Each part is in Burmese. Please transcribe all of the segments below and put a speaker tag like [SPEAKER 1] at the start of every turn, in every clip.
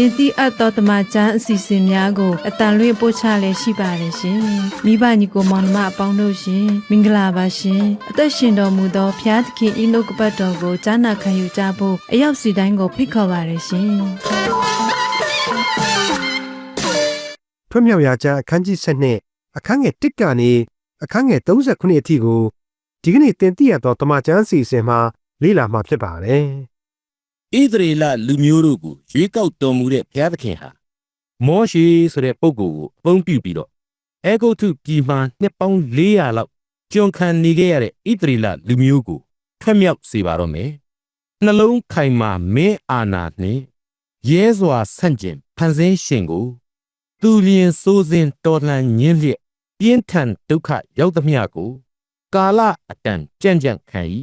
[SPEAKER 1] တင်တိအပ်သောတမချန်းအစီအစဉ်များကိုအတန်လွင့်ပို့ချလည်းရှိပါတယ်ရှင်။မိဘညီကိုမောင်နှမအပေါင်းတို့ရှင်မင်္ဂလာပါရှင်။အသက်ရှင်တော်မူသောဖျားသခင်ဤနှုတ်ကပတ်တော်ကိုကြားနာခံယူကြဖို့အရောက်စီတိုင်းကိုဖိတ်ခေါ်ပါတယ်ရှင်။
[SPEAKER 2] ထွတ်မြောက်ရာကျမ်းအခန်းကြီး7အခန်းငယ်1ကနေအခန်းငယ်39အထိကိုဒီကနေ့တင်ပြရသောတမန်ကျမ်းအစီအစဉ်မှာလေ့လာမှာဖြစ်ပါတယ်
[SPEAKER 3] ဣသရေလလူမျိုးတို့ကိုရွေးကောက်တော်မူတဲ့ဘုရားသခင်ဟာမောရှေဆိုတဲ့ပုဂ္ဂိုလ်ကိုအသုံးပြုပြီးတော့အေဂုတ်ထုပြည်မှနှစ်ပေါင်း400လောက်ကျွန်ခံနေခဲ့ရတဲ့ဣသရေလလူမျိုးကိုထွက်မြောက်စေပါတော့မယ်။နှလုံးခိုင်မာမင်းအာနာနှင့်ရဲစွာဆန့်ကျင်ဖန်ဆင်းရှင်ကို သူလျင်စိုးစင်တော်လှန်ညင်းလျက်ပြင်းထန်ဒုက္ခရောက်သမျှကို ကာလအတန်ကြံ့ကြံ့ခံ၏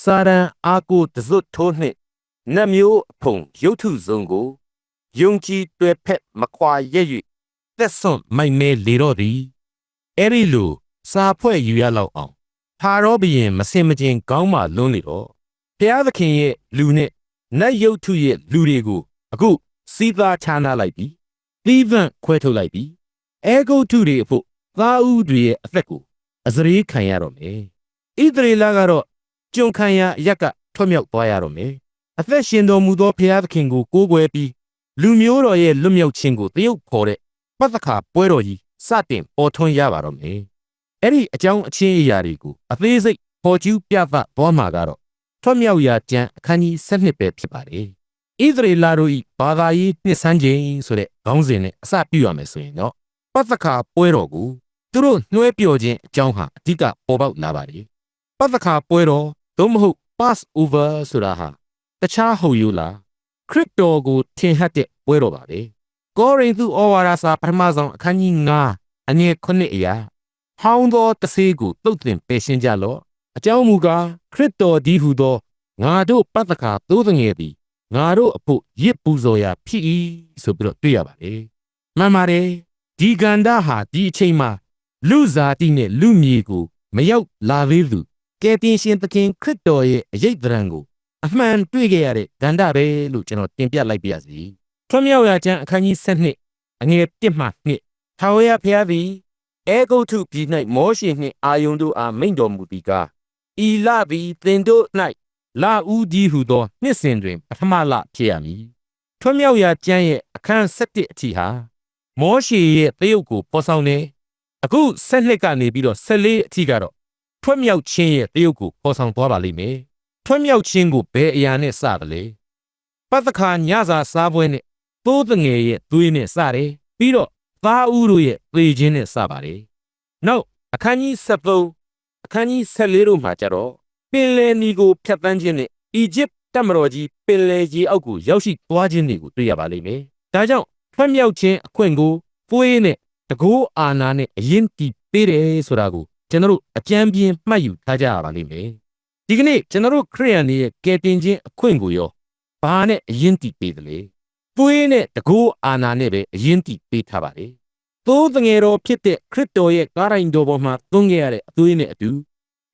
[SPEAKER 3] စာရန်အာကိုတဇွတ်ထိုးနှင့် နတ်မျိုးအဖုံရုပ်ထုစုံကိုယုံကြည်တွေ့ဖက်မခွာရဲ့၍သက်စွန့်မိုက်မဲလေတော့သည်အဲ့ဒီလိုစာဖွဲ့ယူရလောက်အောင်ဖာရောဘုရင်မစင်မကျင်ကောင်းမှလွန်းနေတော့ဘုရားသခင်ရဲ့လူနဲ့နတ်ရုပ်ထုရဲ့လူတွေကိုအခုစီးသားချာနာလိုက်ပြီသီးဗန့်ခွဲထုတ်လိုက်ပြီအဲဂုတ်ထုတွေအဖို့သားဦးတွေရဲ့အသက်ကိုအစရေးခံရတော့မယ်ဣသရေလကတော့ကျွန်ခံရအရက်ကထွက်မြောက်သွားရတော့မယ် အသက်ရှင်တော်မူသောဘုရားသခင်ကိုကိုးကွယ်ပြီးလူမျိုးတော်ရဲ့လွတ်မြောက်ခြင်းကိုတရုပ်ခေါ်တဲ့ပတ်သက်ခါပွဲတော်ကြီးစတင်ပေါ်ထွန်းရပါတော့မယ်။အဲ့ဒီအကြောင်းအချင်းအရာတွေကိုအသေးစိတ်ပေါ်ကျူးပြသသွားမှာကတော့ထွတ်မြောက်ရာကျမ်းအခန်းကြီး7ပဲဖြစ်ပါတယ်။ဣသရေလတို့ဤဘာသာရေးနှစ်ဆန်းခြင်းဆိုတဲ့ခေါင်းစဉ်နဲ့အစပြုရမယ်ဆိုရင်တော့ပတ်သက်ခါပွဲတော်ကိုသူတို့နှွဲပြော်ခြင်းအကြောင်းဟာအဓိကပေါ်ပေါက်လာပါတယ်။ပတ်သက်ခါပွဲတော်သို့မဟုတ် pass over ဆိုတာဟာ တခြားဟုတ်ယူလားခရစ်တော်ကိုထင်ဟပ်တဲ့ပွဲတော်ပါပဲကောရိန္သုဩဝါဒစာပထမဆုံးအခန်းကြီး9အငယ်9အရာဟောင်းသောတဆေးကိုတုတ်တင်ပယ်ရှင်းကြလော့အကြောင်းမူကားခရစ်တော်ဒီဟုသောငါတို့ပတ္တကာသိုးငယ်သည်ငါတို့အဖို့ရစ်ပူဇော်ရာဖြစ်၏ဆိုပြီးတော့တွေ့ရပါတယ်မှန်ပါတယ်ဒီဂန္ဓဟာဒီအချိန်မှာလူစားတိနဲ့လူမြေကို မရောက်လာသေးသူကယ်တင်ရှင်သခင်ခရစ်တော်ရဲ့အရေးတရံကို အမှန်တွေ့ခဲ့ရတဲ့ဒန္တပဲလို့ကျွန်တော်တင်ပြလိုက်ပါရစေ။ထွံ့မြောက်ရာကျမ်းအခန်းကြီး7အငယ်1မှ2ထာဝရဘုရားသည်အေဂုတ်ထုပြည်၌မောရှေနှင့်အာယုန်တို့အားမိန့်တော်မူသည်ကားဤလသည်သင်တို့၌လာဦးဒီဟုသောနှစ်စဉ်တွင်ပထမလဖြစ်ရမည်။ထွံ့မြောက်ရာကျမ်းရဲ့အခန်း7အထိဟာမောရှေရဲ့သရုပ်ကိုပေါ်ဆောင်နေအခု7ကနေပြီးတော့14အထိကတော့ထွံ့မြောက်ခြင်းရဲ့သရုပ်ကိုပေါ်ဆောင်သွားပါလိမ့်မယ်။ ထွံ့မြောက်ခြင်းကိုဘယ်အရာနဲ့စတယ်လဲပတ်သက်ခါညစာစားပွဲနဲ့သိုးတငယ်ရဲ့သွေးနဲ့စတယ်ပြီးတော့သားဦးတို့ရဲ့သေခြင်းနဲ့စပါတယ်နောက်အခန်းကြီး73အခန်းကြီး74တို့မှာကြတော့ပင်လယ်နီကိုဖျက်ဆီးခြင်းနဲ့အီဂျစ်တပ်မတော်ကြီးပင်လယ်ကြီးအောက်ကိုရောက်ရှိသွားခြင်းတွေကိုတွေ့ရပါလိမ့်မယ်ဒါကြောင့်ထွံ့မြောက်ခြင်းအခွင့်ကိုပွေးနဲ့တကိုးအာနာနဲ့အရင်တီးပေးတယ်ဆိုတာကိုကျွန်တော်တို့အကြံပြင်းမှတ်ယူထားကြရပါလိမ့်မယ် ဒီကနေ့ကျွန်တော်တို့ခရိယန်တွေရဲ့ကယ်တင်ခြင်းအခွင့်ကိုရောဘာနဲ့အရင်တည်ပေးသလဲသွေးနဲ့တကူအာနာနဲ့ပဲအရင်တည်ပေးထားပါလေသိုးတငယ်တော်ဖြစ်တဲ့ခရစ်တော်ရဲ့ကားရိုင်တော်ပေါ်မှာသွင်းခဲ့ရတဲ့အသွေးနဲ့အတူ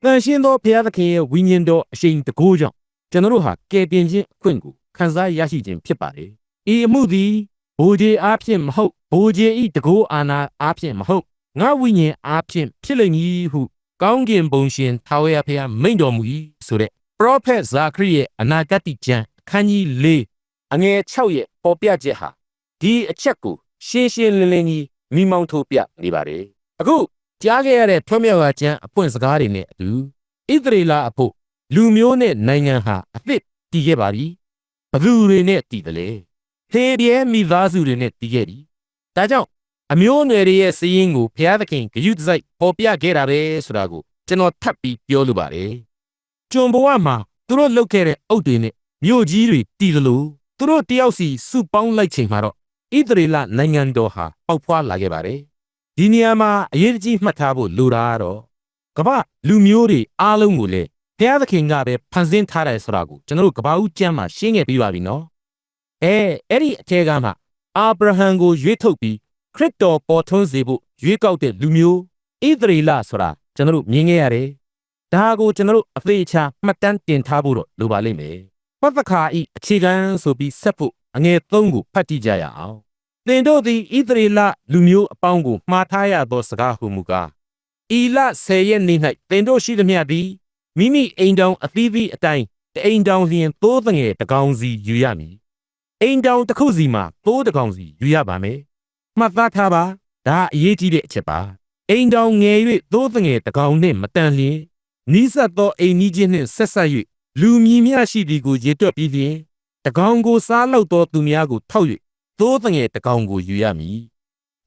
[SPEAKER 3] တန်ရှင်းသောဘုရားသခင်ရဲ့ဝိညာဉ်တော်အရှိန်တကူကြောင့်ကျွန်တော်တို့ဟာကယ်တင်ခြင်းအခွင့်ကိုခံစားရရှိခြင်းဖြစ်ပါလေဤအမှုသည်ဘိုးကြီးအားဖြင့်မဟုတ်ဘိုးကြီးဤတကူအာနာအားဖြင့်မဟုတ်ငါဝိညာဉ်အားဖြင့်ဖြစ်လိမ့်မည်ဟု ကောင်းကင်ဘုံရှင်ထာဝရဘုရားမိန့်တော်မူ၏ဆိုတဲ့ prophet ဇာခရိရဲ့အနာဂတ်ကျမ်းအခန်းကြီး၄အငယ်6ရဲ့ပေါ်ပြချက်ဟာဒီအချက်ကိုရှင်းရှင်းလင်းလင်းကြီးမိမောင်းထိုးပြနေပါတယ်အခုကြားခဲ့ရတဲ့ထွံ့မြောက်ရာကျမ်းအပွင့်စကားတွေနဲ့အတူဣသရေလအဖို့လူမျိုးနဲ့နိုင်ငံဟာအသစ်တည်ခဲ့ပါပြီဘသူတွေနဲ့တည်တယ်လေသေပြဲမိသားစုတွေနဲ့တည်ခဲ့ပြီဒါကြောင့် အမျိုးအနွယ်တွေရဲ့စည်ရင်းကိုဘုရားသခင်ဂရုတစိုက်ပေါ်ပြခဲ့တာပဲဆိုတာကိုကျွန်တော်ထပ်ပြီးပြောလိုပါတယ်ကျွန်ဘဝမှာသူတို့လုပ်ခဲ့တဲ့အုတ်တွေနဲ့မြို့ကြီးတွေတည်တယ်လို့သူတို့တယောက်စီစုပေါင်းလိုက်ချိန်မှာတော့ဣသရေလနိုင်ငံတော်ဟာပေါက်ဖွာလာခဲ့ပါတယ်ဒီနေရာမှာအရေးကြီးမှတ်ထားဖို့လိုတာကတော့ကမ္ဘာလူမျိုးတွေအားလုံးကိုလည်းဘုရားသခင်ကပဲဖန်ဆင်းထားတယ်ဆိုတာကိုကျွန်တော်တို့ကမ္ဘာဦးကျမ်းမှာရှင်းခဲ့ပြီးပါပြီနော်အဲအဲ့ဒီအထက်ကမှအာဗြဟံကိုရွေးထုတ်ပြီး ခရစ်တော်ပေါ်ထွန်းစေဖို့ရွေးကောက်တဲ့လူမျိုးဣသရေလဆိုတာကျွန်တော်တို့မြင်ခဲ့ရတယ်ဒါကိုကျွန်တော်တို့အသေးချာမှတ်တမ်းတင်ထားဖို့တော့လိုပါလိမ့်မယ်ပသခာဤအခြေခံဆိုပြီးဆက်ဖို့အငယ်၃ကိုဖတ်ကြည့်ကြရအောင်သင်တို့သည်ဣသရေလလူမျိုးအပေါင်းကိုမှားထားရသောစကားဟုမူကားဤလဆယ်ရက်နေ့၌သင်တို့ရှိသမျှသည်မိမိအိမ်တောင်အသီးသီးအတိုင်းတအိမ်တောင်လျင်သိုးငယ်တကောင်စီယူရမည်အိမ်တောင်တစ်ခုစီမှာသိုးတကောင်စီယူရပါမယ် မှတ်သားထားပါဒါအရေးကြီးတဲ့အချက်ပါအိမ်တောင်ငယ်၍သိုးငယ်တကောင်နှင့်မတန်လျင်နီးစပ်သောအိမ်ကြီးချင်းနှင့်ဆက်ဆက်၍လူမြည်များရှိသည်ကိုရေတွက်ပြီးလျင်တကောင်ကိုစားလောက်သောသူများကိုထောက်၍သိုးငယ်တကောင်ကိုယူရမည်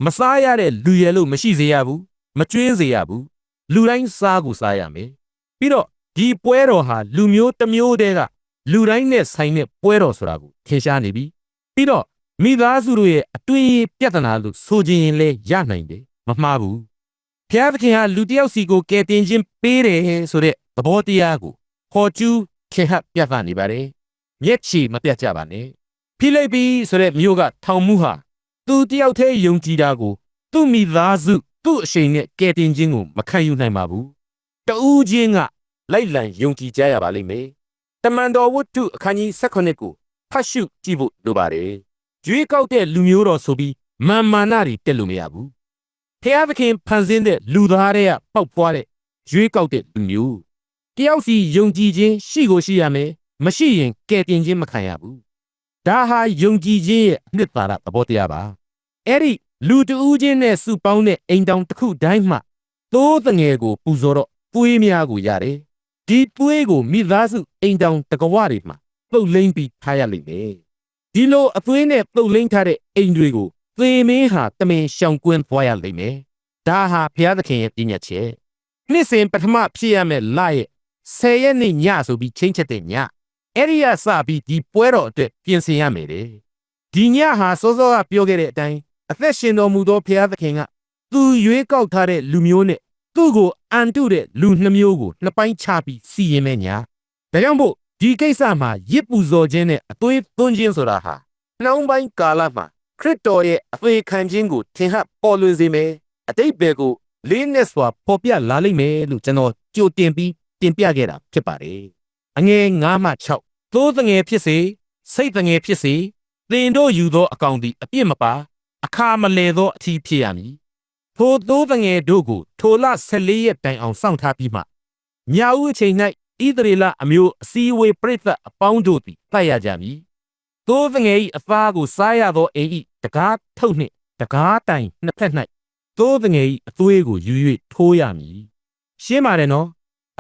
[SPEAKER 3] မစားရတဲ့လူရဲလို့မရှိစေရဘူးမကျွေးစေရဘူးလူတိုင်းစားကိုစားရမယ်ပြီးတော့ဒီပွဲတော်ဟာလူမျိုးတစ်မျိုးတည်းကလူတိုင်းနဲ့ဆိုင်တဲ့ပွဲတော်ဆိုတာကိုထင်ရှားနေပြီပြီးတော့ မိသားစုတို့ရဲ့အတွေ့အကြုံပြဿနာလို့ဆိုခြင်းရင်လည်းရနိုင်တယ်မမှားဘူးဖျားသခင်ဟာလူတစ်ယောက်စီကိုကယ်တင်ခြင်းပေးတယ်ဆိုတဲ့သဘောတရားကိုခေါ်ကျူးခင်ဟပ်ပြသနေပါတယ်မျက်ခြေမပြတ်ကြပါနဲ့ဖိလိပ္ပိဆိုတဲ့မြို့ကထောင်မှုဟာသူတယောက်တည်းယုံကြည်တာကို သူ့မိသားစုသူ့အရှိန်နဲ့ကယ်တင်ခြင်းကိုမခံယူနိုင်ပါဘူးတူးချင်းကလိုက်လံယုံကြည်ကြရပါလိမ့်မယ်တမန်တော်ဝတ္ထုအခန်းကြီး18ကိုဖတ်ရှုကြည့်ဖို့လိုပါတယ် ရွေးကောက်တဲ့လူမျိုးတော်ဆိုပြီးမာမာနတွေတက်လို့မရဘူးဖျားသခင်ဖန်ဆင်းတဲ့လူသားတွေကပောက်ပွားတဲ့ရွေးကောက်တဲ့လူမျိုးတယောက်စီယုံကြည်ခြင်းရှိကိုရှိရမယ်မရှိရင်ကယ်တင်ခြင်းမခံရဘူးဒါဟာယုံကြည်ခြင်းရဲ့အနှစ်သာရသဘောတရားပါအဲ့ဒီလူတဦးချင်းနဲ့စုပေါင်းတဲ့အိမ်တောင်တစ်ခုတိုင်းမှသိုးတငယ်ကိုပူဇော်တော့ပွေးများကိုရတယ်ဒီပွေးကိုမိသားစုအိမ်တောင်တကဝတွေမှာပုတ်လိမ့်ပြီးထားရလိမ့်မယ် ဒီလိုအသွေးနဲ့ပုတ်လိမ့်ထားတဲ့အိမ်တွေကိုသေမင်းဟာတမင်ရှောင်ကွင်းပွားရလိမ့်မယ်ဒါဟာဘုရားသခင်ရဲ့ပြည့်ညတ်ချက်နှစ်စဉ်ပထမဖြစ်ရမယ့်လရဲ့ဆယ်ရက်နေ့ညဆိုပြီးချင်းချက်တဲ့ညအဲ့ဒီကစပြီးဒီပွဲတော်အတွက်ပြင်ဆင်ရမယ်တဲ့ဒီညဟာစောစောကပြောခဲ့တဲ့အတိုင်းအသက်ရှင်တော်မူသောဘုရားသခင်ကသူရွေးကောက်ထားတဲ့လူမျိုးနဲ့သူ့ကိုအန်တုတဲ့လူနှမျိုးကိုနှစ်ပိုင်းချပြီးစီရင်မဲ့ညာဒါကြောင့်မို့ ဒီကိစ္စမှာရစ်ပူဇော်ခြင်းနဲ့အသွေးသွင်းခြင်းဆိုတာဟာနှောင်းပိုင်းကာလမှာခရစ်တော်ရဲ့အသွေးခံခြင်းကိုထင်ဟပ်ပေါ်လွင်စေမယ်အတိတ်ဘယ်ကိုလေးနဲ့စွာပေါ်ပြလာလိမ့်မယ်လို့ကျွန်တော်ကြိုတင်ပြီးတင်ပြခဲ့တာဖြစ်ပါတယ်အငယ်9မှ6သိုးတငယ်ဖြစ်စေစိတ်တငယ်ဖြစ်စေသင်တို့ယူသောအကောင်သည်အပြစ်မပါအခါမလဲသောအထီးဖြစ်ရမည်ထိုသိုးတငယ်တို့ကိုထိုလ14ရက်တိုင်အောင်စောင့်ထားပြီးမှညဦးအချိန်၌ ဣသရေလအမျိုးအစည်းအဝေးပြိဿအပေါင်းတို့သည်တိုက်ရကြမည်သိုးတငယ်၏အသားကိုစားရသောအိမ်၏တကားထုတ်နှင့်တကားတိုင်နှစ်ဖက်၌သိုးတငယ်၏အသွေးကိုယူ၍ထိုးရမည်ရှင်းပါတယ်နော်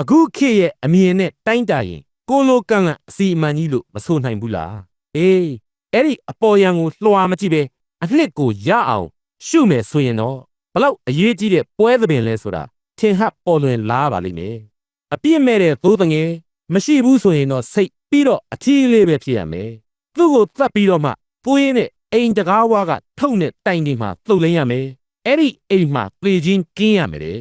[SPEAKER 3] အခုခေတ်ရဲ့အမြင်နဲ့တိုင်းတာရင်ကိုလိုကန်ကန်အစီအမံကြီးလို့မဆိုနိုင်ဘူးလားအေးအဲ့ဒီအပေါ်ယံကိုလွှာမကြည့်ပဲအနှစ်ကိုရအောင်ရှုမယ်ဆိုရင်တော့ဘလောက်အရေးကြီးတဲ့ပွဲသဘင်လဲဆိုတာထင်ဟပ်ပေါ်လွင်လာပါလိမ့်မယ် အပြစ်မဲ့တဲ့သိုးတငယ်မရှိဘူးဆိုရင်တော့စိတ်ပြီးတော့အထီးလေးပဲဖြစ်ရမယ်သူ့ကိုသတ်ပြီးတော့မှပွေးနဲ့အိမ်တကားဝါကထုတ်နဲ့တိုင်ဒီမှာသုတ်လိမ့်ရမယ်အဲ့ဒီအိမ်မှာသေခြင်းကင်းရမယ်တဲ့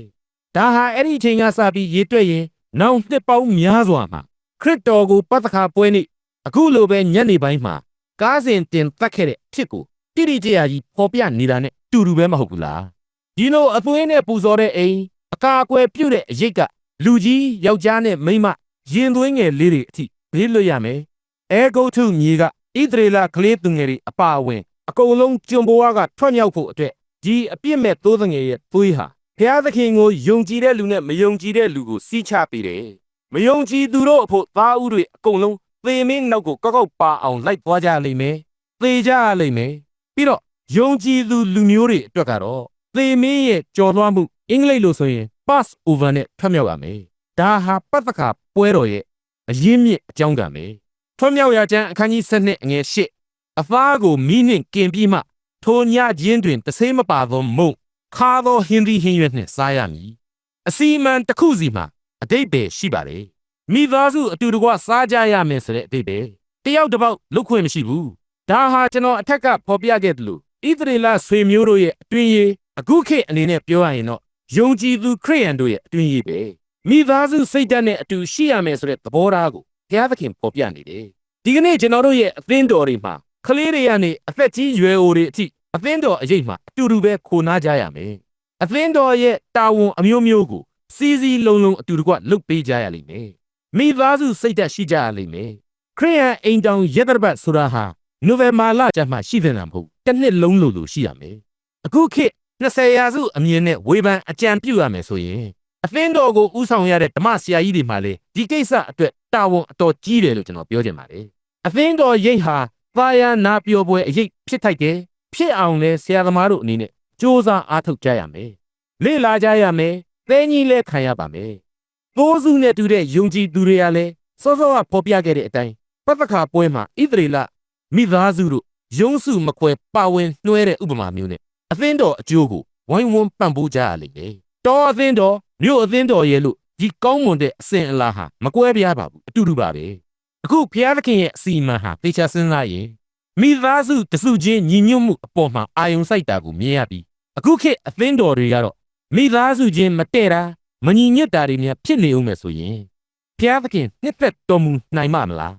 [SPEAKER 3] ဒါဟာအဲ့ဒီအချိန်ကစပြီးရေတွက်ရင်နောင်နှစ်ပေါင်းများစွာမှာခရစ်တော်ကိုပတ်သက်ခါပွဲနေ့အခုလိုပဲညနေပိုင်းမှာကားစဉ်တင်တက်ခဲ့တဲ့အဖြစ်ကိုတိတိကျကျကြီးပေါ်ပြနေတာနဲ့တူတူပဲမဟုတ်ဘူးလားဒီလိုအသွေးနဲ့ပူဇော်တဲ့အိမ်အကာအကွယ်ပြုတ်တဲ့အရိတ်က လူကြီးယောက်ျားနဲ့မိန်းမရင်သွေးငယ်လေးတွေအထိဘေးလွတ်ရမယ်အဲဂုတ်ထုမြေကဣသရေလကလေးသူငယ်တွေအပါအဝင်အကုန်လုံးကျွံဘွားကထွက်မြောက်ဖို့အတွက်ဒီအပြစ်မဲ့သိုးငယ်ရဲ့သွေးဟာဘုရားသခင်ကိုယုံကြည်တဲ့လူနဲ့မယုံကြည်တဲ့လူကိုစီးချပေးတယ်မယုံကြည်သူတို့အဖို့သားဦးတွေအကုန်လုံးသေမင်းနောက်ကိုကောက်ကောက်ပါအောင်လိုက်သွားကြလိမ့်မယ်သေကြရလိမ့်မယ်ပြီးတော့ယုံကြည်သူလူမျိုးတွေအတွက်ကတော့သေမင်းရဲ့ကြော်လွှားမှုအင်္ဂလိပ်လိုဆိုရင် pass over နဲ့ထွက်မြောက်ရမယ်ဒါဟာပတ်သက်ခါပွဲတော်ရဲ့အရင်းမြစ်အကြောင်းကံပဲထွက်မြောက်ရကျမ်းအခန်းကြီး7အငယ်8အသားကိုမိနှင့်กินပြီးမှထိုညခြင်းတွင်တဆေးမပါသောမုံခါသောဟင်းသီးဟင်းရွက်နှင့်စားရမည်အစီအမံတစ်ခုစီမှာအတိတ်ပဲရှိပါလေမိသားစုအတူတကွစားကြရမယ်ဆိုတဲ့အတိတ်ပဲတယောက်တစ်ပေါက်လုတ်ခွင့်မရှိဘူးဒါဟာကျွန်တော်အထက်ကဖော်ပြခဲ့တယ်လို့ဣသရေလဆွေမျိုးတို့ရဲ့အတွင်းရေးအခုခေတ်အနေနဲ့ပြောရရင်တော့ ယုံကြည်သူခရိယန်တို့ရဲ့အတွင်းရေးပဲမိသားစုစိတ်ဓာတ်နဲ့အတူရှိရမယ်ဆိုတဲ့သဘောထားကိုဘုရားသခင်ဖော်ပြနေတယ်ဒီကနေ့ကျွန်တော်တို့ရဲ့အသင်းတော်တွေမှာကလေးတွေကနေအသက်ကြီးရွယ်အိုတွေအထိအသင်းတော်အရေးမှာအတူတူပဲခိုနာကြရမယ်အသင်းတော်ရဲ့တာဝန်အမျိုးမျိုးကိုစီစီလုံးလုံးအတူတကွလုပ်ပေးကြရလိမ့်မယ်မိသားစုစိတ်သက်ရှိကြရလိမ့်မယ်ခရိယန်အိမ်တောင်ရတပတ်ဆိုတာဟာနိုဝင်ဘာလကျမှရှိတဲ့နာမဟုတ်တစ်နှစ်လုံးလို့လို့ရှိရမယ်အခုခေတ် 20ရာစုအမြင်နဲ့ဝေဖန်အကြံပြုရမယ်ဆိုရင်အသင်းတော်ကိုဥဆောင်ရတဲ့ဓမ္မဆရာကြီးတွေမှလည်းဒီကိစ္စအတွက်တာဝန်အတော်ကြီးတယ်လို့ကျွန်တော်ပြောချင်ပါတယ်အသင်းတော်ရိတ်ဟာသာယာနာပြောပွဲအရေးဖြစ်ထိုက်တယ်ဖြစ်အောင်လဲဆရာသမားတို့အနေနဲ့စ조사အားထုတ်ကြရမယ်လေ့လာကြရမယ်သဲကြီးလဲခံရပါမယ်သိုးစုနဲ့တူတဲ့ယုံကြည်သူတွေကလည်းစောစောကဖော်ပြခဲ့တဲ့အတိုင်းပတ္တခါပွဲမှာဣသရေလမိသားစုတို့ယုံစုမခွဲပါဝင်နှွဲတဲ့ဥပမာမျိုးနဲ့ အသင်းတော်အကျိုးကိုဝိုင်းဝန်းပံ့ပိုးကြရလိမ့်မယ်တော်အသင်းတော်မြို့အသင်းတော်ရဲ့လို့ဒီကောင်းမွန်တဲ့အစဉ်အလာဟာမကွဲပြားပါဘူးအတူတူပါပဲအခုဘုရားသခင်ရဲ့အစီအမံဟာတေချာစဉ်းစားရင်မိသားစုတစုချင်းညီညွတ်မှုအပေါ်မှာအာယုံစိုက်တာကိုမြင်ရပြီးအခုခေတ်အသင်းတော်တွေကတော့မိသားစုချင်းမတည့်တာမညီညွတ်တာတွေများဖြစ်နေဦးမယ်ဆိုရင်ဘုရားသခင်နှစ်သက်တော်မူနိုင်မှာမလား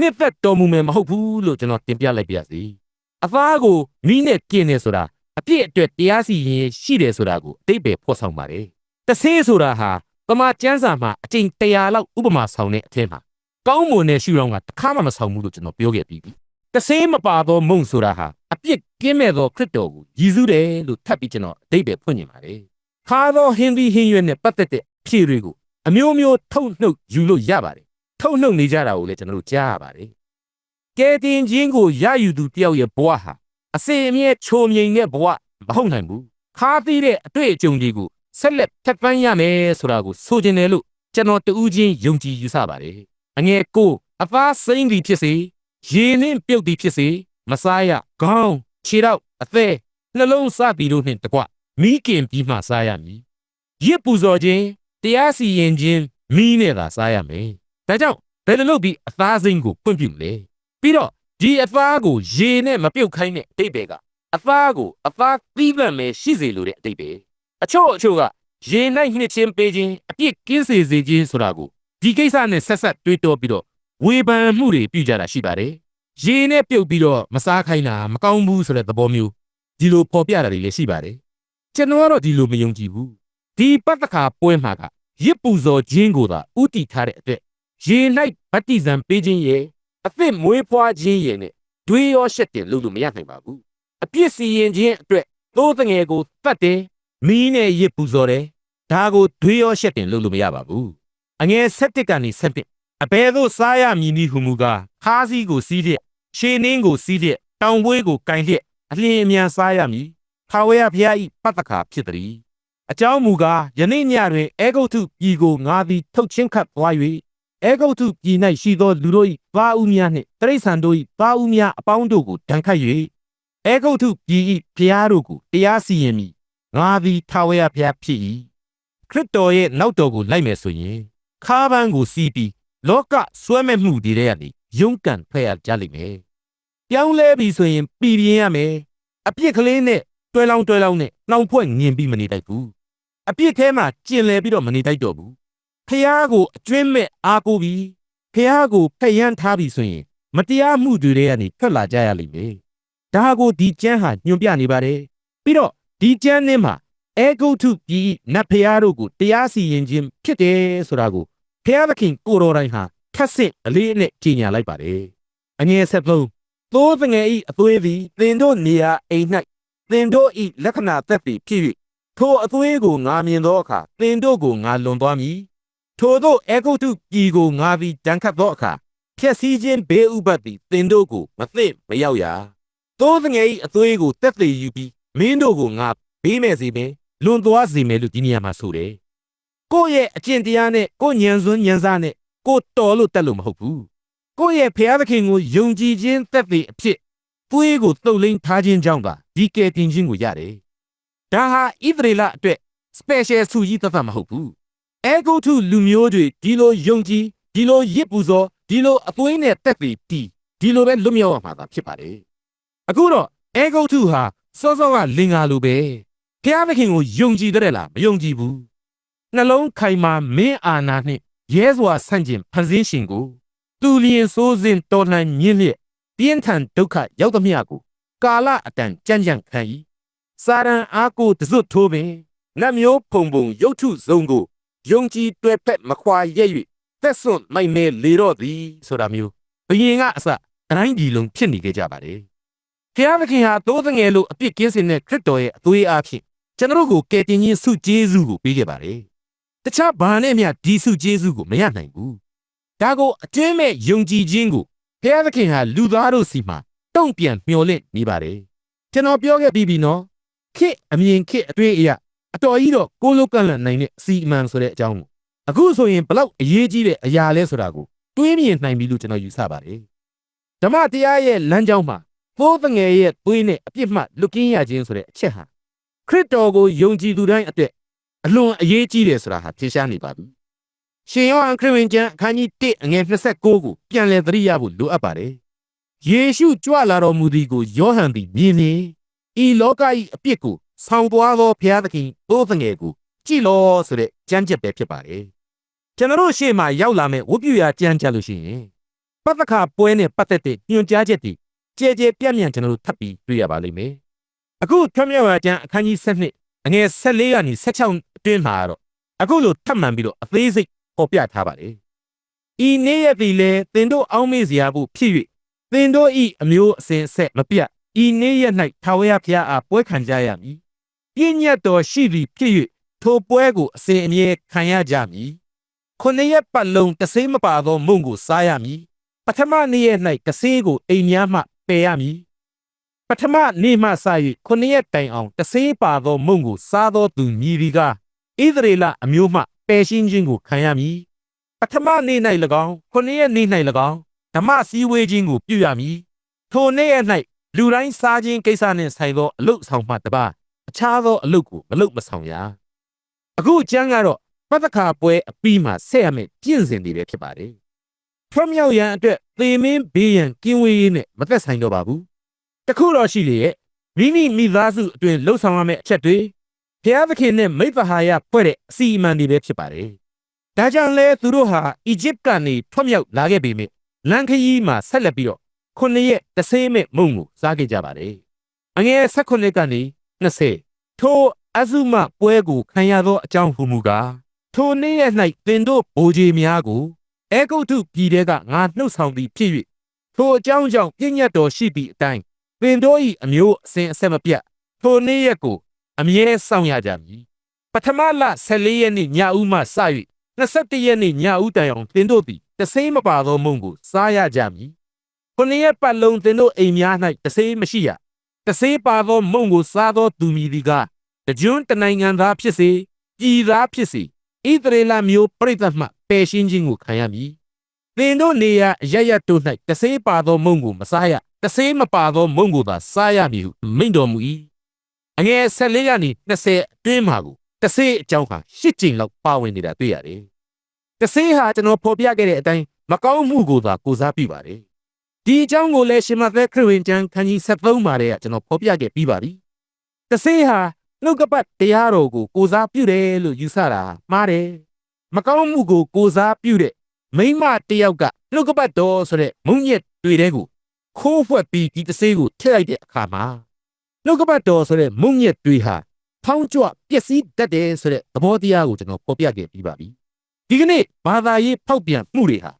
[SPEAKER 3] နှစ်သက်တော်မူမယ်မဟုတ်ဘူးလို့ကျွန်တော်တင်ပြလိုက်ပါရစေအသားကိုမိနဲ့กินနေဆိုတာအ ပြည့်အတွက်တရားစီရင်ရှိတယ်ဆိုတာကိုအတိတ်ပဲဖော်ဆောင်ပါတယ်တဆေးဆိုတာဟာပမာကျမ်းစာမှာအကျင့်100လောက်ဥပမာဆောင်တဲ့အထက်မှာကောင်းမွန်တဲ့ရှုထောင့်ကတစ်ခါမှမဆောင်ဘူးလို့ကျွန်တော်ပြောခဲ့ပြီးပြီတဆေးမပါသောမုံဆိုတာဟာအပြစ်ကင်းမဲ့သောခရစ်တော်ကိုရည်စူးတယ်လို့ထပ်ပြီးကျွန်တော်အတိတ်ပဲဖွင့်နေပါတယ်ခါသောဟင်းသီးဟင်းရွက်နဲ့ပတ်သက်တဲ့ဖြည့်တွေကိုအမျိုးမျိုးထုတ်နှုတ်ယူလို့ရပါတယ်ထုတ်နှုတ်နေကြတာကိုလည်းကျွန်တော်တို့ကြားရပါတယ်ကဲတင်ချင်းကိုရယူသူတယောက်ရဲ့ဘဝဟာ အစင်အမြဲချိုမြိန်တဲ့ဘဝမဟုတ်နိုင်ဘူးခါသီးတဲ့အတွေ့အကြုံတွေကိုဆက်လက်ဖြတ်ပန်းရမယ်ဆိုတာကိုဆိုချင်တယ်လို့ကျွန်တော်တူးချင်းယုံကြည်ယူဆပါတယ်အငယ်ကိုအသားစိမ့်သည်ဖြစ်စေရေနှင့်ပြုတ်သည်ဖြစ်စေမစားရခေါင်းခြေတော့အသေးနှလုံးစသည်တို့နှင့်တကွမိခင်ပြီးမှစားရမည်ရစ်ပူဇော်ခြင်းတရားစီရင်ခြင်းမိနဲ့သာစားရမယ်ဒါကြောင့်ဘယ်လိုလုပ်ပြီးအသားစိမ့်ကိုပွင့်ပြလဲပြီးတော့ ဒီအသားကိုရေနဲ့မပြုတ်ခိုင်းတဲ့အတိတ်ပဲကအသားကိုအသားသီးပံ့မယ်ရှိစေလိုတဲ့အတိတ်ပဲအချို့အချို့ကရေနိုင်နှစ်ချင်းပေးခြင်းအပြစ်ကင်းစေစေခြင်းဆိုတာကိုဒီကိစ္စနဲ့ဆက်ဆက်တွေးတောပြီးတော့ဝေဖန်မှုတွေပြုကြတာရှိပါတယ်ရေနဲ့ပြုတ်ပြီးတော့မစားခိုင်းတာမကောင်းဘူးဆိုတဲ့သဘောမျိုးဒီလိုပေါ်ပြတာတွေလည်းရှိပါတယ်ကျွန်တော်ကတော့ဒီလိုမယုံကြည်ဘူးဒီပတ္တခါပွဲမှာကရစ်ပူဇော်ခြင်းကိုသာဥတီထားတဲ့အတွက်ရေ၌ဗတ္တိဇံပေးခြင်းရဲ့ အသစ်မွေးဖွားခြင်းရဲ့နဲ့တွေးရောရှက်တယ်လို့လို့မရနိုင်ပါဘူးအပြစ်စီရင်ခြင်းအတွက်သိုးတငယ်ကိုတတ်တယ်မီးနဲ့ရစ်ပူဇော်တယ်ဒါကိုတွေးရောရှက်တယ်လို့လို့မရပါဘူးအငယ်၁၁ကနေ၁၁အဘယ်သို့စားရမည်နည်းဟုမူကားခါးစည်းကိုစီးလျက်ရှေနှင်းကိုစီးလျက်တောင်ပွေးကိုကင်လျက်အလျင်အမြန်စားရမည်ထာဝရဘုရား၏ပတ္တခါဖြစ်သည်အကြောင်းမူကားယနေ့ညတွင်အေဂုတ်ထုပြည်ကိုငါသည်ထုတ်ချင်းခတ်သွား၍ အေဂုတ်ထုပြည်၌ရှိသောလူတို့၏ပါဦးများနှင့်တရိษံတို့၏ပါဦးများအပေါင်းတို့ကိုဒဏ်ခတ်၍အေဂုတ်ထုပြည်၏ဘုရားတို့ကိုတရားစီရင်မည်ငါသည်ထာဝရဘုရားဖြစ်၏ခရစ်တော်ရဲ့နောက်တော်ကိုလိုက်မယ်ဆိုရင်ခါးပန်းကိုစီးပြီးလောကဆွဲမဲ့မှုတွေထဲကနေရုန်းကန်ဖက်ရကြလိမ့်မယ်ပြောင်းလဲပြီဆိုရင်ပြည်ပြင်းရမယ်အပြစ်ကလေးနဲ့တွဲလောင်းတွဲလောင်းနဲ့နှောင်ဖွဲ့ငင်ပြီးမနေတတ်ဘူးအပြစ်ထဲမှာကျင်လည်ပြီးတော့မနေတတ်တော့ဘူး ဖះကိုအကျွင်းမဲ့အားကိုးပြီးဖះကိုဖက်ယမ်းထားပြီဆိုရင် မတရားမှုတွေထဲကနေထွက်လာကြရလိမ့်မယ်ဒါကိုဒီကျမ်းဟာညွှန်ပြနေပါတယ်ပြီးတော့ဒီကျမ်းထဲမှာအေဂုတ်ထုပြည်နတ်ဖះတို့ကိုတရားစီရင်ခြင်းဖြစ်တယ်ဆိုတာကိုဖះသခင်ကိုတော်တိုင်းဟာခက်စစ်အလေးအနက်ကြီးညာလိုက်ပါတယ်အငယ်ဆက်လုံးသိုးငယ်ဤအသွေးသည်သင်တို့နေရာအိမ်၌သင်တို့ဤလက္ခဏာသက်သည်ဖြစ်၍ထိုအသွေးကိုငါမြင်သောအခါသင်တို့ကိုငါလွန်သွားမည် ထိုတို့အေဂုတ်ထုပြည်ကိုငါသည်တန်ခတ်သောအခါဖြက်စီးခြင်းဘေးဥပတ်သည်သင်တို့ကိုမသိမရောက်ရသိုးငယ်ဤအသွေးကိုတက်သေးယူပြီးမင်းတို့ကိုငါဘေးမဲ့စေမယ်လွန်သွားစေမယ်လို့ဒီနေရာမှာဆိုတယ်ကိုယ့်ရဲ့အကျင့်တရားနဲ့ကိုယ့်ညံစွန်းညံစားနဲ့ကိုယ်တော်လို့တက်လို့မဟုတ်ဘူးကိုယ့်ရဲ့ဖျားသခင်ကိုယုံကြည်ခြင်းသက်သေအဖြစ်ပွေးကိုတုတ်လိမ့်ထားခြင်းကြောင့်သာဒီကယ်တင်ခြင်းကိုရတယ်ဒါဟာဣသရေလအတွက် special ဆူကြီးသက်သက်မဟုတ်ဘူး အဲဂုတ်ထုလူမျိုးတွေဒီလိုယုံကြည်ဒီလိုရစ်ပူဇော်ဒီလိုအသွေးနဲ့တက်သေတီးဒီလိုပဲလွတ်မြောက်ရမှာသာဖြစ်ပါတယ်အခုတော့အဲဂုတ်ထုဟာစောစောကလင်္ကာလိုပဲဖျားသခင်ကိုယုံကြည်တဲ့လားမယုံကြည်ဘူးနှလုံးခိုင်မာမင်းအာနာနှင့်ရဲစွာဆန့်ကျင်ဖန်ဆင်းရှင်ကိုသူလျင်စိုးစဉ်တော်လှန်ညင်းလျက်ပြင်းထန်ဒုက္ခရောက်သမျှကိုကာလအတန်ကြမ်းကြမ်းခံ၏စာရန်အားကိုတစွတ်ထိုးပင်နတ်မျိုးဖုံဖုံရုတ်ထုစုံကို ယုံကြည်တွယ်ဖက်မခွာရဲ့၍သက်စွန့်မိုက်မဲလေတော့သည်ဆိုတာမျိုးဘယင်ကအစတိုင်းပြည်လုံးဖြစ်နေကြကြပါတယ်ဖျားသခင်ဟာသိုးသငယ်လို့အပြစ်ကင်းစင်တဲ့ခရစ်တော်ရဲ့အသွေးအားဖြင့်ကျွန်တော်တို့ကိုကယ်တင်ခြင်းဆုကျေးဇူးကိုပေးခဲ့ပါတယ်တခြားဘာနဲ့မျှဒီဆုကျေးဇူးကိုမရနိုင်ဘူးဒါကိုအကျဉ်းမဲ့ယုံကြည်ခြင်းကိုဖျားသခင်ဟာလူသားတို့စီမှာတုံ့ပြန်မျှော်လင့်နေပါတယ်ကျွန်တော်ပြောခဲ့ပြီးပြီနော်ခေတ်အမြင်ခေတ်အတွေ့အရ အတော်ကြီးတော့ကိုလိုကန့်လန့်နိုင်တဲ့အစီအမံဆိုတဲ့အကြောင်းကိုအခုဆိုရင်ဘလောက်အရေးကြီးတဲ့အရာလဲဆိုတာကိုတွေးမြင်နိုင်ပြီလို့ကျွန်တော်ယူဆပါတယ်ဓမ္မတရားရဲ့လမ်းကြောင်းမှာသိုးသငယ်ရဲ့သွေးနဲ့အပြစ်မှလွတ်ကင်းရခြင်းဆိုတဲ့အချက်ဟာခရစ်တော်ကိုယုံကြည်သူတိုင်းအတွက်အလွန်အရေးကြီးတယ်ဆိုတာဟာထင်ရှားနေပါပြီရှင်ယောဟန်ခရစ်ဝင်ကျမ်းအခန်းကြီး1အငယ်29ကိုပြန်လည်သတိရဖို့လိုအပ်ပါတယ်ယေရှုကြွလာတော်မူသည်ကိုယောဟန်သည်မြင်နေဤလောက၏အပြစ်ကို ဆောင်သွားသောဘုရားသခင်သိုးသငယ်ကိုကြည်လောဆိုတဲ့ကြမ်းကြက်ပဲဖြစ်ပါတယ်ကျွန်တော်တို့ရှေ့မှာရောက်လာမဲ့ဝတ်ပြုရာကြမ်းကြက်လို့ရှိရင်ပတ်သက်ခါပွဲနဲ့ပတ်သက်တဲ့ညွှန်ကြားချက်တွေကြဲကြဲပြန့်ပြန့်ကျွန်တော်တို့ထပ်ပြီးတွေ့ရပါလိမ့်မယ်အခုထွမြောက်ရာကျမ်းအခန်းကြီး7အငယ်14ကနေ16အတွင်းမှာတော့အခုလိုထပ်မံပြီးတော့အသေးစိတ်ပေါ်ပြထားပါတယ်ဤနေ့ရက်သည်လည်းသင်တို့အောင်းမေ့စရာဖို့ဖြစ်၍သင်တို့ဤအမျိုးအစဉ်ဆက်မပြတ်ဤနေ့ရက်၌ထာဝရဘုရားအားပွဲခံကြရမည် ပြည့်ညတ်တော်ရှိသည်ဖြစ်၍ထိုပွဲကိုအစဉ်အမြဲခံရကြမည်ခုနှစ်ရက်ပတ်လုံးတဆေးမပါသောမုံကိုစားရမည်ပထမနေ့ရက်၌တဆေးကိုအိမ်များမှပယ်ရမည်ပထမနေ့မှစ၍ခုနှစ်ရက်တိုင်အောင်တဆေးပါသောမုံကိုစားသောသူမြည်ဒီကဣသရေလအမျိုးမှပယ်ရှင်းခြင်းကိုခံရမည်ပထမနေ့၌၎င်းခုနှစ်ရက်နေ့၌၎င်းဓမ္မစည်းဝေးခြင်းကိုပြုရမည်ထိုနေ့ရက်၌လူတိုင်းစားခြင်းကိစ္စနှင့်ဆိုင်သောအလုတ်ဆောင်မှတပါ အခြားသောအလုတ်ကိုမလုတ်မဆောင်ရအခုကျမ်းကတော့ပတ်သက်ခါပွဲအပြီးမှာဆက်ရမယ့်ကျင့်စဉ်တွေပဲဖြစ်ပါတယ်ထွတ်မြောက်ရန်အတွက်သေမင်းဘေးရန်ကင်းဝေးရေးနဲ့မသက်ဆိုင်တော့ပါဘူးတခုတော့ရှိလေရဲ့မိမိမိသားစုအတွင်းလှုပ်ဆောင်ရမယ့်အချက်တွေဘုရားသခင်နဲ့မိဘဟာယဖွဲ့တဲ့အစီအမံတွေပဲဖြစ်ပါတယ်ဒါကြောင့်လဲသူတို့ဟာအီဂျစ်ကနေထွက်မြောက်လာခဲ့ပေမယ့်လန်ခရီးမှာဆက်လက်ပြီးတော့ခုနှစ်ရက်တဆေးမဲ့မုံကိုစားခဲ့ကြပါတယ်အငယ်၁၈ကနေ20 ထိုအဇုမပွဲကိုခံရသောအကြောင်းဟူမူကားထိုနေ့ရက်၌သင်တို့ဘိုးကြီးများကိုအဲဂုတ်ထုပြည်တဲကငါနှုတ်ဆောင်သည်ဖြစ်၍ထိုအကြောင်းကြောင့်ပြည့်ညတ်တော်ရှိသည့်အတိုင်းသင်တို့၏အမျိုးအစဉ်အဆက်မပြတ်ထိုနေ့ရက်ကိုအမြဲစောင့်ရကြမည်ပထမလ14ရက်နေ့ညဦးမှစ၍21ရက်နေ့ညဦးတိုင်အောင်သင်တို့သည်တဆေးမပါသောမုံကိုစားရကြမည်ခုနှစ်ရက်ပတ်လုံးသင်တို့အိမ်များ၌တဆေးမရှိရ တဆေးပါသောမုံကိုစားသောသူမည်သည်ကတကြွန်းတနိုင်ငံသားဖြစ်စေပြည်သားဖြစ်စေဣသရေလမျိုးပြိတ္တမှပယ်ရှင်းခြင်းကိုခံရမည်သင်တို့နေရာအရရတို့၌တဆေးပါသောမုံကိုမစားရတဆေးမပါသောမုံကိုသာစားရမည်ဟုမိန့်တော်မူ၏အငယ်14ကနေ20အတွင်းမှာကိုတဆေးအကြောင်းဟာရှစ်ကြိမ်လောက်ပါဝင်နေတာတွေ့ရတယ်တဆေးဟာကျွန်တော်ဖော်ပြခဲ့တဲ့အတိုင်းမကောင်းမှုကိုသာကိုစားပြုပါတယ် ဒီအကြောင်းကိုလည်းရှင်မသက်ခရစ်ဝင်ကျမ်းခန်းကြီး73မှာတည်းကကျွန်တော်ဖော်ပြခဲ့ပြီးပါပြီတဆေးဟာနှုတ်ကပတ်တရားတော်ကိုကိုစားပြုတယ်လို့ယူဆတာမှားတယ်မကောင်းမှုကိုကိုစားပြုတဲ့မိမတယောက်ကနှုတ်ကပတ်တော်ဆိုတဲ့မုံညက်တွေတဲ့ကိုခိုးဖွက်ပြီးဒီတဆေးကိုထည့်လိုက်တဲ့အခါမှာနှုတ်ကပတ်တော်ဆိုတဲ့မုံညက်တွေဟာဖောင်းကြွပျက်စီးတတ်တယ်ဆိုတဲ့သဘောတရားကိုကျွန်တော်ဖော်ပြခဲ့ပြီးပါပြီဒီကနေ့ဘာသာရေးဖောက်ပြန်မှုတွေဟာ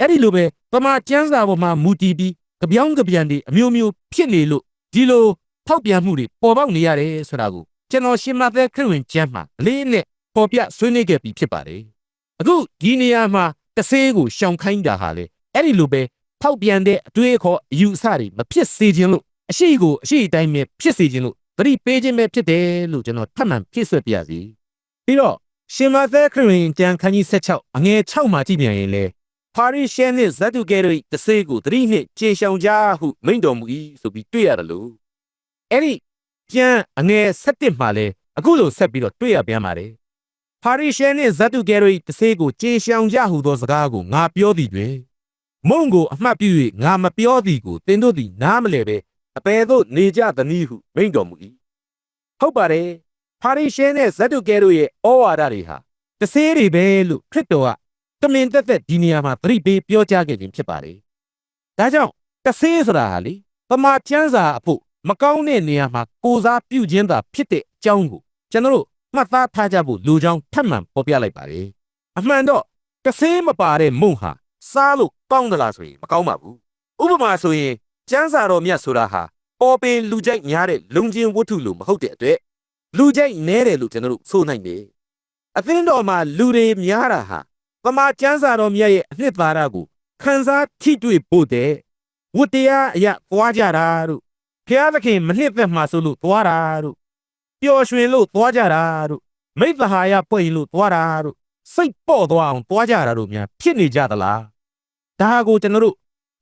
[SPEAKER 3] အဲ့ဒီလိုပဲပမာကျမ်းစာပေါ်မှာမူတည်ပြီးကြပြောင်းကြပြန်တွေအမျိုးမျိုးဖြစ်နေလို့ဒီလိုဖောက်ပြန်မှုတွေပေါ်ပေါက်နေရတယ်ဆိုတာကိုကျွန်တော်ရှင်မသက်ခရစ်ဝင်ကျမ်းမှာအလေးနဲ့ပေါ်ပြဆွေးနွေးခဲ့ပြီးဖြစ်ပါတယ်အခုဒီနေရာမှာတဆေးကိုရှောင်ခိုင်းတာဟာလေအဲ့ဒီလိုပဲဖောက်ပြန်တဲ့အတွေ့အခေါ်အယူအဆတွေမဖြစ်စေခြင်းလို့အရှိကိုအရှိတိုင်းပဲဖြစ်စေခြင်းလို့သတိပေးခြင်းပဲဖြစ်တယ်လို့ကျွန်တော်ထပ်မံဖြည့်ဆွတ်ပြရစီပြီးတော့ရှင်မသက်ခရစ်ဝင်ကျမ်းခန်းကြီး16အငယ်6မှာကြည့်ပြန်ရင်လေ ပါရီရှဲနှင့်ဇတ်တုကဲတို့၏တဆေးကိုသတိနှင့်ကျေရှောင်ကြဟုမိန့်တော်မူ၏ဆိုပြီးတွေ့ရတယ်လို့အဲ့ဒီကျမ်းအငယ်7မှာလဲအခုလိုဆက်ပြီးတော့တွေ့ရပြန်ပါတယ်ပါရီရှဲနှင့်ဇတ်တုကဲတို့၏တဆေးကိုကျေရှောင်ကြဟုသောစကားကိုငါပြောသည်တွင်မုံကိုအမှတ်ပြု၍ငါမပြောသည်ကိုသင်တို့သည်နားမလဲပဲအပေသို့နေကြသနည်းဟုမိန့်တော်မူ၏ဟုတ်ပါတယ်ပါရီရှဲနဲ့ဇတ်တုကဲတို့ရဲ့ဩဝါဒတွေဟာတဆေးတွေပဲလို့ခရစ်တော်က တမင်သက်သက်ဒီနေရာမှာသတိပေးပြောကြားခဲ့ခြင်းဖြစ်ပါတယ်ဒါကြောင့်တဆေးဆိုတာဟာလေပမာချမ်းစာအဖို့မကောင်းတဲ့နေရာမှာကိုစားပြုခြင်းသာဖြစ်တဲ့အကြောင်းကိုကျွန်တော်တို့မှတ်သားထားကြဖို့လူကြောင့်ထပ်မံပေါ်ပြလိုက်ပါတယ်အမှန်တော့တဆေးမပါတဲ့မုံဟာစားလို့ကောင်းသလားဆိုရင်မကောင်းပါဘူးဥပမာဆိုရင်ကျမ်းစာတော်မြတ်ဆိုတာဟာပေါ်ပင်လူကြိုက်များတဲ့လုံချင်းဝတ္ထုလို့မဟုတ်တဲ့အတွက်လူကြိုက်နဲတယ်လို့ကျွန်တော်တို့ဆိုနိုင်တယ်အသင်းတော်မှာလူတွေများတာဟာပ မာကျမ်းစာတော်မြတ်ရဲ့အနှစ်သာရကိုခန်းစားထိတွေ့ဖို့တဲ့ဝတ္တရားအရာသွားကြတာတို့ဖျားသခင်မနှစ်သက်မှဆိုလို့သွားတာတို့ပျော်ရွှင်လို့သွားကြတာတို့မိတ္တဟာယပွင့်လို့သွားတာတို့စိတ်ပေါ့သွားအောင်သွားကြတာတို့များဖြစ်နေကြသလားဒါကိုကျွန်တော်တို့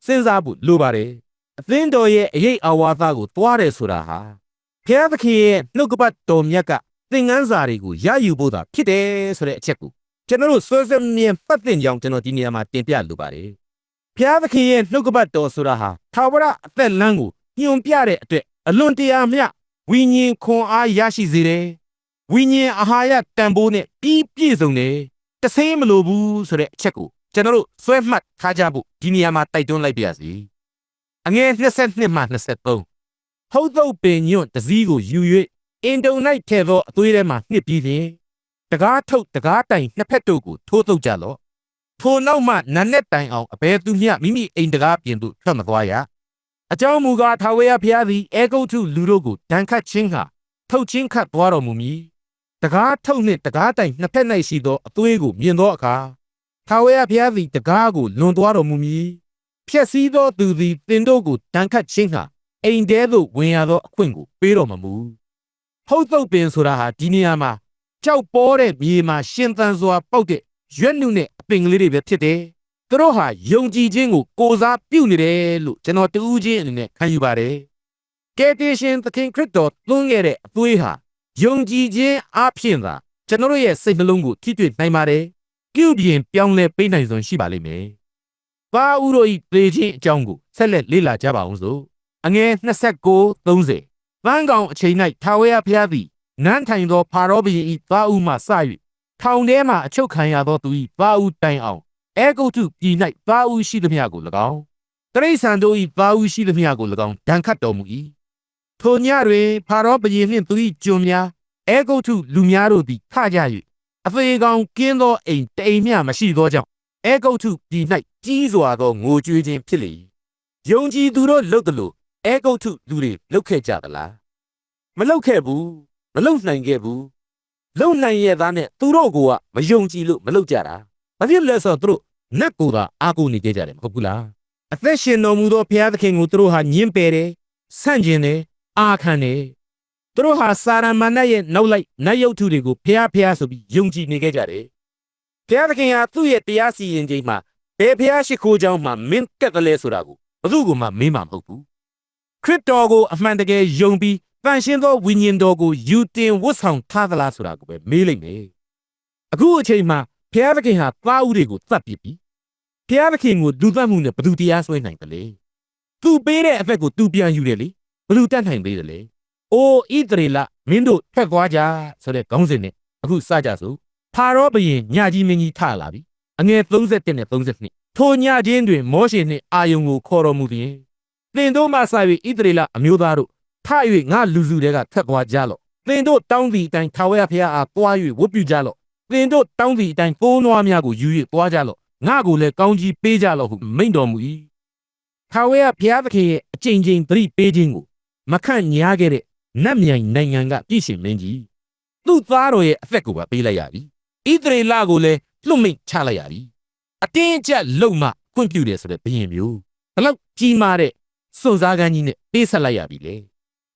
[SPEAKER 3] စဉ်းစားဖို့လိုပါတယ်အသင်းတော်ရဲ့အရေးအဝါသကိုသွားတယ်ဆိုတာဟာဖျားသခင်ရဲ့နှုတ်ကပတ်တော်မြတ်ကသင်ခန်းစာတွေကိုရယူဖို့သာဖြစ်တယ်ဆိုတဲ့အချက်ကို ကျွန်တော်တို့စွဲစွဲမြင်ပတ်တင်ကြောင်းကျွန်တော်ဒီနေရာမှာတင်ပြလိုပါတယ်ဖျားသခင်ရဲ့နှုတ်ကပတ်တော်ဆိုတာဟာထာဝရအသက်လမ်းကိုညွန်ပြတဲ့အတွက်အလွန်တရာမျှဝိညာဉ်ခွန်အားရရှိစေတယ်ဝိညာဉ်အာဟာရတန်ဖိုးနဲ့ပြီးပြည့်စုံတယ်တဆေးမလိုဘူးဆိုတဲ့အချက်ကိုကျွန်တော်တို့စွဲမှတ်ထားကြဖို့ဒီနေရာမှာတိုက်တွန်းလိုက်ပါရစေအငယ်22မှ23ဟုတ်တော့ပင်ညွန့်တစည်းကိုယူ၍အင်တုံ၌ထဲသောအသွေးထဲမှနှစ်ပြီးလျင် တကားထုတ်တကားတိုင်နှစ်ဖက်တို့ကိုထိုးထုတ်ကြလော့ထိုနောက်မှနတ်နဲ့တိုင်အောင်အဘယ်သူမျှမိမိအိမ်တကားပြင်သို့ထွက်မသွားရအကြောင်းမူကားထာဝရဘုရားသည်အေဂုတ်ထုလူတို့ကိုဒဏ်ခတ်ခြင်းဟာထုတ်ချင်းခတ်သွားတော်မူမည်တကားထုတ်နှင့်တကားတိုင်နှစ်ဖက်၌ရှိသောအသွေးကိုမြင်သောအခါထာဝရဘုရားသည်တကားကိုလွန်သွားတော်မူမည်ဖြက်စီးသောသူသည်တင်တို့ကိုဒဏ်ခတ်ခြင်းဟာအိမ်တဲသို့ဝင်ရသောအခွင့်ကိုပေးတော်မမူဟုတ်သုတ်ပင်ဆိုတာဟာဒီနေရာမှာ ကြောက်ပေါ်တဲ့မြေမှာရှင်သန်စွာပေါက်တဲ့ရွက်နုနဲ့အပင်ကလေးတွေပဲဖြစ်တယ်သူတို့ဟာယုံကြည်ခြင်းကိုကိုးစားပြုနေတယ်လို့ကျွန်တော်တူးချင်းအနေနဲ့ခံယူပါတယ်ကယ်တင်ရှင်သခင်ခရစ်တော်သွန်းခဲ့တဲ့အသွေးဟာယုံကြည်ခြင်းအဖြစ်သာကျွန်တော်တို့ရဲ့စိတ်နှလုံးကိုထိတွေ့နိုင်ပါတယ်ပြုပြင်ပြောင်းလဲပေးနိုင်စွမ်းရှိပါလိမ့်မယ်။ဘာဥတို့ဤသေခြင်းအကြောင်းကိုဆက်လက်လေ့လာကြပါအောင်စို့။အငယ်29 30ပန်းကောင်အချိန်၌ထာဝရဘုရားသည် နန်းထိုင်သောဖာရောဘုရင်ဤဘာဥမှစ၍ထောင်ထဲမှအချုပ်ခံရသောသူဤဘာဥတိုင်အောင်အဲဂုတ်တုပြည်၌ဘာဥရှိသမျှကို၎င်းတရိษံတို့ဤဘာဥရှိသမျှကို၎င်းဒဏ်ခတ်တော်မူ၏ထိုညတွင်ဖာရောဘုရင်နှင့်သူ၏ကျွန်များအဲဂုတ်တုလူများတို့သည်ထကြ၍အသေးကောင်ကင်းသောအိမ်တအိမ်မျှမရှိသောကြောင့်အဲဂုတ်တုပြည်၌ကြီးစွာသောငိုကြွေးခြင်းဖြစ်လေ၏ယုံကြည်သူတို့လုတ်တယ်လို့အဲဂုတ်တုလူတွေလုတ်ခဲ့ကြသလားမလုတ်ခဲ့ဘူး မလုတ်နိုင်ခဲ့ဘူးလုံနိုင်ရဲ့သားနဲ့သူတို့ကမယုံကြည်လို့မလုတ်ကြတာဘာဖြစ်လဲဆိုတော့သူတို့နတ်ကိုယ်သာအားကိုးနေကြကြတယ်မဟုတ်ဘူးလားအသက်ရှင်တော်မူသောဘုရားသခင်ကိုသူတို့ဟာညှင်းပယ်တယ်ဆန့်ကျင်တယ်အာခံတယ်သူတို့ဟာစာရမဏတ်ရဲ့နောက်လိုက်နတ်ယုတ်ထုတွေကိုဘုရားဘုရားဆိုပြီးယုံကြည်နေကြကြတယ်ဘုရားသခင်ဟာသူ့ရဲ့တရားစီရင်ခြင်းမှာဘယ်ဘုရားရှိခိုးကြောင်းမှမင်းကက်တယ်လဲဆိုတာကိုဘယ်သူကမှမင်းမှာမဟုတ်ဘူးခရစ်တော်ကိုအမှန်တကယ်ယုံပြီးတန်ရှင်းသောဝိညာဉ်တော်ကိုယူတင်ဝတ်ဆောင်ထားသလားဆိုတာကိုပဲမေးလိုက်မယ်အခုအချိန်မှာဘုရားသခင်ဟာသားဦးတွေကိုသတ်ပစ်ပြီဘုရားသခင်ကိုလူသတ်မှုနဲ့ဘယ်သူတရားစွဲနိုင်တယ်လဲသူပေးတဲ့အဖက်ကိုသူပြန်ယူတယ်လေဘယ်သူတတ်နိုင်သေးတယ်လဲအိုးဣသရေလမင်းတို့ဖက်သွားကြဆိုတဲ့ခေါင်းစဉ်နဲ့အခုစကြစို့ဖာရောဘုရင်ညကြီးမင်းကြီးထလာပြီအငယ်31နဲ့32ထိုညချင်းတွင်မောရှေနှင့်အာယုန်ကိုခေါ်တော်မူသည်သင်တို့မှစ၍ဣသရေလအမျိုးသားတို့ ထ၍ငါလူစုတွေကထက်သွားကြလော့သင်တို့တောင်းသည့်အတိုင်းထာဝရဘုရားအားတွား၍ဝတ်ပြုကြလော့သင်တို့တောင်းသည့်အတိုင်းကိုးနွားများကိုယူ၍တွားကြလော့ငါကိုလည်းကောင်းကြီးပေးကြလော့ဟုမိန့်တော်မူ၏ထာဝရဘုရားသခင်ရဲ့အကြိမ်ကြိမ်သတိပေးခြင်းကိုမခန့်ညားခဲ့တဲ့နတ်မြိုင်နိုင်ငံကပြည်ရှင်မင်းကြီးသူ့သားတော်ရဲ့အသက်ကိုပါပေးလိုက်ရပြီဣသရေလကိုလည်းလွတ်မိတ်ချလိုက်ရပြီအတင်းအကျပ်လုံမှခွင့်ပြုတယ်ဆိုတဲ့ဘုရင်မျိုးဘလောက်ကြီးမားတဲ့စွန့်စားကန်းကြီးနဲ့ပေးဆက်လိုက်ရပြီလေ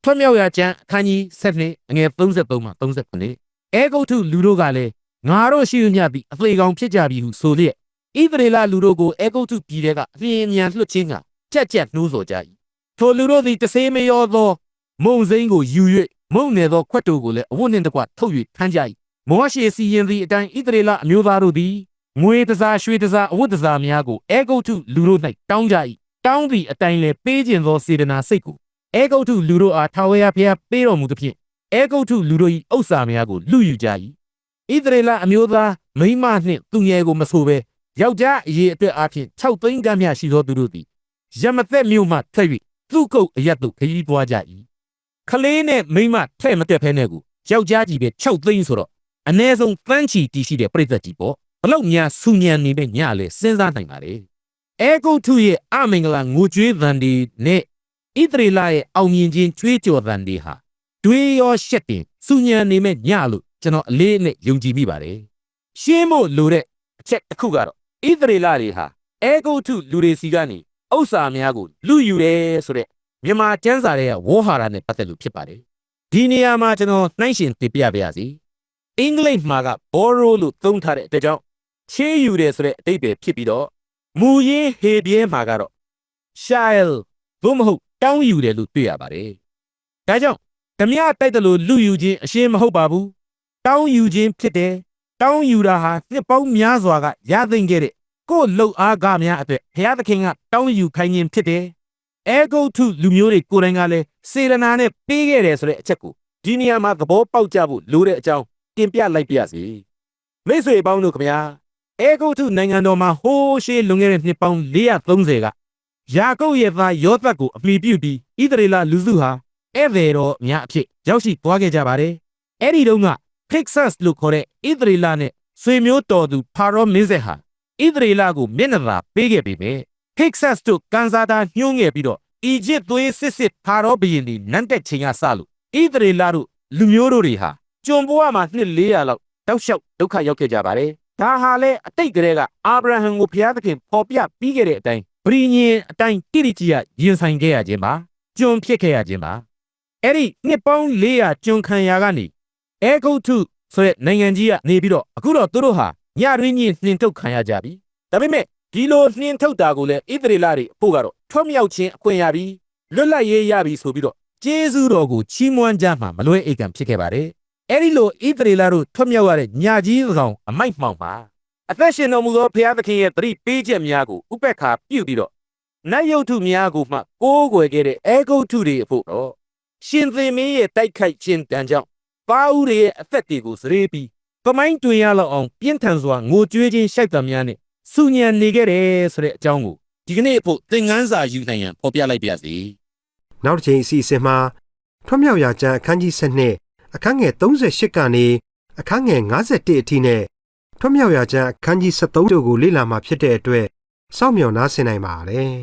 [SPEAKER 3] ထွတ်မြောက်ရာကျမ်းအခန်းကြီး7အငယ်33မှ39အဲဂုတ်ထုလူတို့ကလည်းငါတို့ရှိရမြသည်အသေးကောင်ဖြစ်ကြပြီဟုဆိုလျက်ဣသရေလလူတို့ကိုအဲဂုတ်ထုပြည်ထဲကအလင်းအမြန်လွှတ်ခြင်းကကြက်ကြက်နှိုးဆော်ကြ၏ထိုလူတို့သည်တဆေးမရောသောမုံစိမ့်ကိုယူ၍မုံနယ်သောခွက်တို့ကိုလည်းအဝတ်နှင့်တကွထုတ်၍ထမ်းကြ၏မောရှေစီရင်သည့်အတိုင်းဣသရေလအမျိုးသားတို့သည်ငွေတစားရွှေတစားအဝတ်တစားများကိုအဲဂုတ်ထုလူတို့၌တောင်းကြ၏တောင်းသည့်အတိုင်းလည်းပေးခြင်းသောစေတနာစိတ်ကို အဲဂုတ်ထုလူတို့အားထာဝရဘုရားပေးတော်မူသဖြင့်အဲဂုတ်ထုလူတို့၏ဥစ္စာများကိုလူယူကြ၏ဣသရေလအမျိုးသားမိန်းမနှင့်သူငယ်ကိုမဆိုဘဲယောက်ျားအရေးအတွက်အားဖြင့်6သိန်းကမ်းမြရှိသောသူတို့သည်ရမသက်မြို့မှထက်၍သူ့ကုတ်အရက်တို့ခရီးသွားကြ၏ခလေးနဲ့မိန်းမထဲ့မတက်ဖဲနဲ့ကိုယောက်ျားကြီးပဲ6သိန်းဆိုတော့အ ਨੇ ဆုံးတန်းချီတီရှိတဲ့ပြိသက်ကြီးပေါ့ဘလောက်များဆူညံနေတဲ့ညလေစဉ်းစားနိုင်ပါလေအဲဂုတ်ထုရဲ့အမင်္ဂလာငိုကြွေးသံဒီနဲ့ ဣသရေလရဲ့အောင်မြင်ခြင်းကြွေးကြော်သံဒီဟာတွေးရောရှက်တင်ဆူညံနေမဲ့ညလို့ကျွန်တော်အလေးနဲ့ယုံကြည်မိပါတယ်ရှင်းဖို့လိုတဲ့အချက်တစ်ခုကတော့ဣသရေလတွေဟာအဲဂုတ်ထုလူတွေစီကနေဥစ္စာများကိုလူယူတယ်ဆိုတဲ့မြန်မာကျမ်းစာရဲ့ဝေါ်ဟာရနဲ့ပတ်သက်လို့ဖြစ်ပါတယ်ဒီနေရာမှာကျွန်တော်နှိုင်းရှင်တင်ပြပါရစေအင်္ဂလိပ်မှာက borrow လို့သုံးထားတဲ့အတွက်ကြောင့်ချေးယူတယ်ဆိုတဲ့အဓိပ္ပာယ်ဖြစ်ပြီးတော့မူရင်းဟေပြဲမှာကတော့ child ဘုမဟုတ် တောင်းယူတယ်လို့တွေ့ရပါတယ်ဒါကြောင့်ဓမြတိုက်တယ်လို့လူယူခြင်းအရှင်းမဟုတ်ပါဘူးတောင်းယူခြင်းဖြစ်တယ်တောင်းယူတာဟာနှစ်ပေါင်းများစွာကရသိမ့်ခဲ့တဲ့ကိုယ်လှုပ်အားကများအတွက်ဘုရားသခင်ကတောင်းယူခိုင်းခြင်းဖြစ်တယ်အဲဂုတ်ထုလူမျိုးတွေကိုယ်တိုင်ကလည်းစေရနာနဲ့ပေးခဲ့တယ်ဆိုတဲ့အချက်ကိုဒီနေရာမှာသဘောပေါက်ကြဖို့လိုတဲ့အကြောင်းတင်ပြလိုက်ပါရစေမိတ်ဆွေပေါင်းတို့ခင်ဗျာအဲဂုတ်ထုနိုင်ငံတော်မှာဟိုးရှေးလွန်ခဲ့တဲ့နှစ်ပေါင်း430က ယာကုပ်ရဲ့သားယောသတ်ကိုအမိပြုပြီးဣသရေလလူစုဟာဧည့်သည်တော်များအဖြစ်ရောက်ရှိသွားခဲ့ကြပါတယ်အဲ့ဒီတုန်းက Texas လို့ခေါ်တဲ့ဣသရေလနဲ့ဆွေမျိုးတော်သူဖာရောမင်းဆက်ဟာဣသရေလကိုမျက်နှာသာပေးခဲ့ပေမဲ့ Texas တို့ကန်ဆာတာညှိုးငယ်ပြီးတော့အီဂျစ်သွေးစစ်စစ်ဖာရောဘုရင်ဒီနန်းတက်ချိန်ကစလို့ဣသရေလတို့လူမျိုးတို့တွေဟာကျွန်ဘဝမှာနှစ်400လောက်တောက်လျှောက်ဒုက္ခရောက်ခဲ့ကြပါတယ်ဒါဟာလေအတိတ်ကလေးကအာဗြဟံကိုဘုရားသခင်ပေါ်ပြပြီးခဲ့တဲ့အတိုင်း ဗြိညင်အတိုင်းတိတိကျကျရင်ဆိုင်ခဲ့ရခြင်းပါကျွန်ဖြစ်ခဲ့ရခြင်းပါအဲ့ဒီနှစ်ပေါင်း400ကျွန်ခံရကနေအဲဂုတ်ထုဆိုတဲ့နိုင်ငံကြီးကနေပြီးတော့အခုတော့သူတို့ဟာညရင်းကြီးနှင်ထုတ်ခံရကြပြီဒါပေမဲ့ဒီလိုနှင်ထုတ်တာကိုလည်းဣသရေလတွေအဖို့ကတော့ထွတ်မြောက်ခြင်းအခွင့်ရပြီလွတ်လပ်ရေးရပြီဆိုပြီးတော့ကျေးဇူးတော်ကိုချီးမွမ်းကြမှာမလွဲအိတ်ကံဖြစ်ခဲ့ပါတယ်အဲ့ဒီလိုဣသရေလတို့ထွတ်မြောက်ရတဲ့ညကြီးသကောင်အမိုက်မှောင်ပါ အသက်ရှင်တော်မူသောဘုရားသခင်ရဲ့သတိပေးချက်များကိုဥပက္ခာပြုပြီးတော့နတ်ယုတ်ထုများကိုမှကိုးကွယ်ခဲ့တဲ့အဲဂုတ်ထုတွေအဖို့တော့ရှင်သင်မင်းရဲ့တိုက်ခိုက်ခြင်းတန်ကြောင့်ပါဦးတွေရဲ့အသက်တွေကိုစရေးပြီးပမိုင်းတွင်ရလောက်အောင်ပြင်းထန်စွာငိုကြွေးခြင်းရှိုက်တံများနဲ့စူညံနေခဲ့တယ်ဆိုတဲ့အကြောင်းကိုဒီကနေ့အဖို့သင်ခန်းစာယူနိုင်ရန်ဖော်ပြလိုက်ပါစီ
[SPEAKER 2] နောက်တစ်ချိန်အစီအစဉ်မှာထွတ်မြောက်ရာကျမ်းအခန်းကြီး7အခန်းငယ်38ကနေအခန်းငယ်51အထိနဲ့ ထွတ်မြောက်ရာကျမ်းအခန်းကြီး73တို့ကိုလေ့လာမှာဖြစ်တဲ့အတွက်စောင့်မျှော်နားဆင်နိုင်ပါတယ်